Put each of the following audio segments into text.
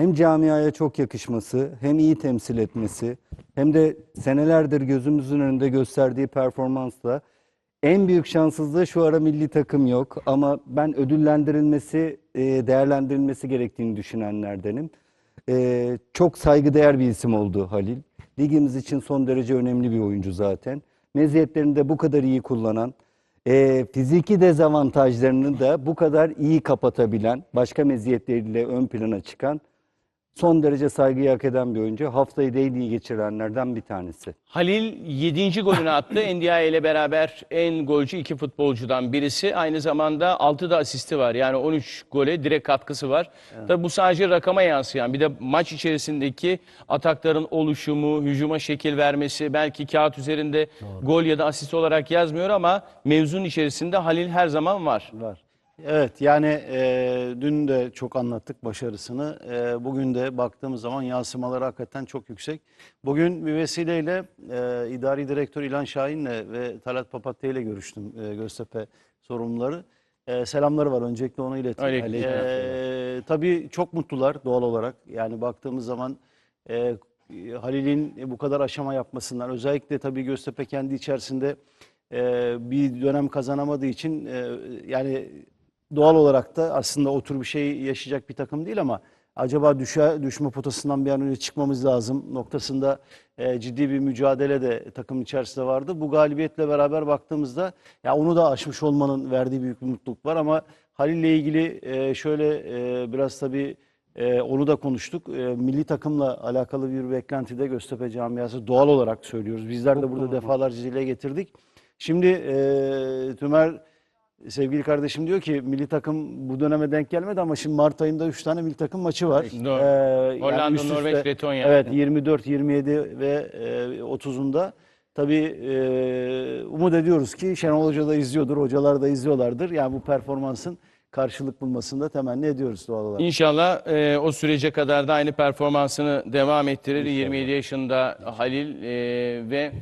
hem camiaya çok yakışması, hem iyi temsil etmesi, hem de senelerdir gözümüzün önünde gösterdiği performansla en büyük şanssızlığı şu ara milli takım yok ama ben ödüllendirilmesi, e, değerlendirilmesi gerektiğini düşünenlerdenim. E, çok saygıdeğer bir isim oldu Halil. Ligimiz için son derece önemli bir oyuncu zaten. Meziyetlerini de bu kadar iyi kullanan, e, fiziki dezavantajlarını da bu kadar iyi kapatabilen, başka meziyetleriyle ön plana çıkan, son derece saygıyı hak eden bir oyuncu. Haftayı da en iyi geçirenlerden bir tanesi. Halil 7. golünü attı. NDI ile beraber en golcü iki futbolcudan birisi. Aynı zamanda 6 da asisti var. Yani 13 gole direkt katkısı var. Tabii bu sadece rakama yansıyan. Bir de maç içerisindeki atakların oluşumu, hücuma şekil vermesi, belki kağıt üzerinde gol ya da asist olarak yazmıyor ama mevzunun içerisinde Halil her zaman var. Var. Evet yani e, dün de çok anlattık başarısını. E, bugün de baktığımız zaman yansımaları hakikaten çok yüksek. Bugün bir vesileyle e, idari direktör İlhan Şahin'le ve Talat Papatya ile görüştüm e, Göztepe sorumluları. E, selamları var öncelikle onu iletin. Aleyküm E, tabii çok mutlular doğal olarak. Yani baktığımız zaman e, Halil'in bu kadar aşama yapmasından özellikle tabii Göztepe kendi içerisinde e, bir dönem kazanamadığı için e, yani doğal olarak da aslında o tür bir şey yaşayacak bir takım değil ama acaba düşe, düşme potasından bir an önce çıkmamız lazım noktasında e, ciddi bir mücadele de takım içerisinde vardı. Bu galibiyetle beraber baktığımızda ya onu da aşmış olmanın verdiği büyük bir mutluluk var ama Halil'le ilgili e, şöyle e, biraz tabii e, onu da konuştuk. E, milli takımla alakalı bir beklentide Göztepe camiası doğal olarak söylüyoruz. Bizler de burada defalarca dile getirdik. Şimdi e, Tümer sevgili kardeşim diyor ki milli takım bu döneme denk gelmedi ama şimdi Mart ayında 3 tane milli takım maçı var. Doğru. yani Hollanda, üst üste- Norveç, Letonya. Evet 24, 27 ve e, 30'unda. Tabii e, umut ediyoruz ki Şenol Hoca da izliyordur, hocalar da izliyorlardır. Yani bu performansın karşılık bulmasını da temenni ediyoruz doğal olarak. İnşallah e, o sürece kadar da aynı performansını devam ettirir. 27 yaşında Halil e, ve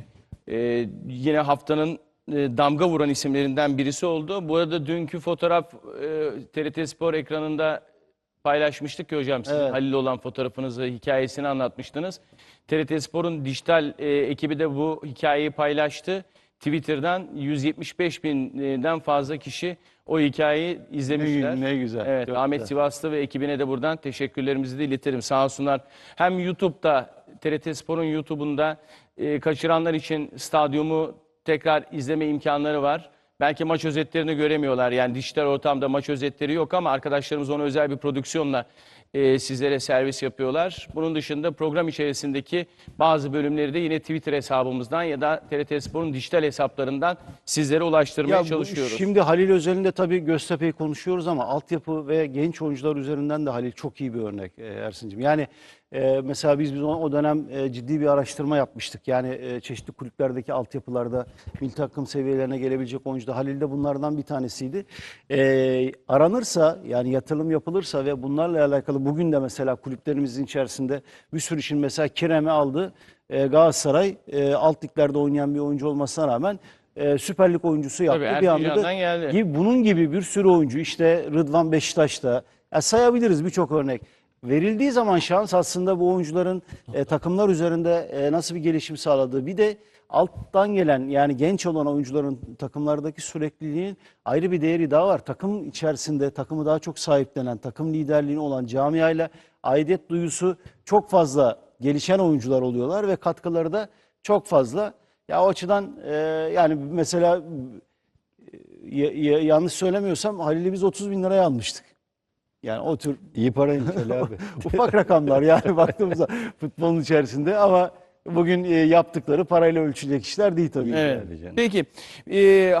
e, yine haftanın damga vuran isimlerinden birisi oldu. Bu arada dünkü fotoğraf e, TRT Spor ekranında paylaşmıştık ki hocam sizin Evet. Halil olan fotoğrafınızı, hikayesini anlatmıştınız. TRT Spor'un dijital e, ekibi de bu hikayeyi paylaştı. Twitter'dan 175 binden fazla kişi o hikayeyi izlemişler. ne güzel, Evet, çok Ahmet güzel. Sivaslı ve ekibine de buradan teşekkürlerimizi de iletirim. Sağ olsunlar. Hem YouTube'da, TRT Spor'un YouTube'unda e, kaçıranlar için stadyumu tekrar izleme imkanları var. Belki maç özetlerini göremiyorlar. Yani dijital ortamda maç özetleri yok ama arkadaşlarımız onu özel bir prodüksiyonla e, sizlere servis yapıyorlar. Bunun dışında program içerisindeki bazı bölümleri de yine Twitter hesabımızdan ya da TRT Spor'un dijital hesaplarından sizlere ulaştırmaya Ya bu- çalışıyoruz. Şimdi Halil özelinde tabii Göztepe'yi konuşuyoruz ama altyapı ve genç oyuncular üzerinden de Halil çok iyi bir örnek e, Ersin'cim. Yani e, mesela biz, biz o, o dönem e, ciddi bir araştırma yapmıştık. Yani e, çeşitli kulüplerdeki altyapılarda milli takım seviyelerine gelebilecek oyuncu da Halil de bunlardan bir tanesiydi. E, aranırsa yani yatırım yapılırsa ve bunlarla alakalı bugün de mesela kulüplerimizin içerisinde bir sürü için mesela Kerem'i aldı. E, Galatasaray e, alt liglerde oynayan bir oyuncu olmasına rağmen e, Süper Lig oyuncusu yaptı. Tabii, bir anda Erzincan'dan da geldi. gibi bunun gibi bir sürü oyuncu işte Rıdvan Beşiktaş'ta ya sayabiliriz birçok örnek. Verildiği zaman şans aslında bu oyuncuların e, takımlar üzerinde e, nasıl bir gelişim sağladığı bir de alttan gelen yani genç olan oyuncuların takımlardaki sürekliliğinin ayrı bir değeri daha var. Takım içerisinde takımı daha çok sahiplenen, takım liderliğini olan camiayla aidiyet duygusu çok fazla gelişen oyuncular oluyorlar ve katkıları da çok fazla. Ya o açıdan e, yani mesela ya- ya- yanlış söylemiyorsam Halil'i biz 30 bin liraya almıştık. Yani o tür İyi paraymış abi. ufak rakamlar yani baktığımızda futbolun içerisinde ama bugün e, yaptıkları parayla ölçülecek işler değil tabii. ki. Evet. Canım. Peki. e,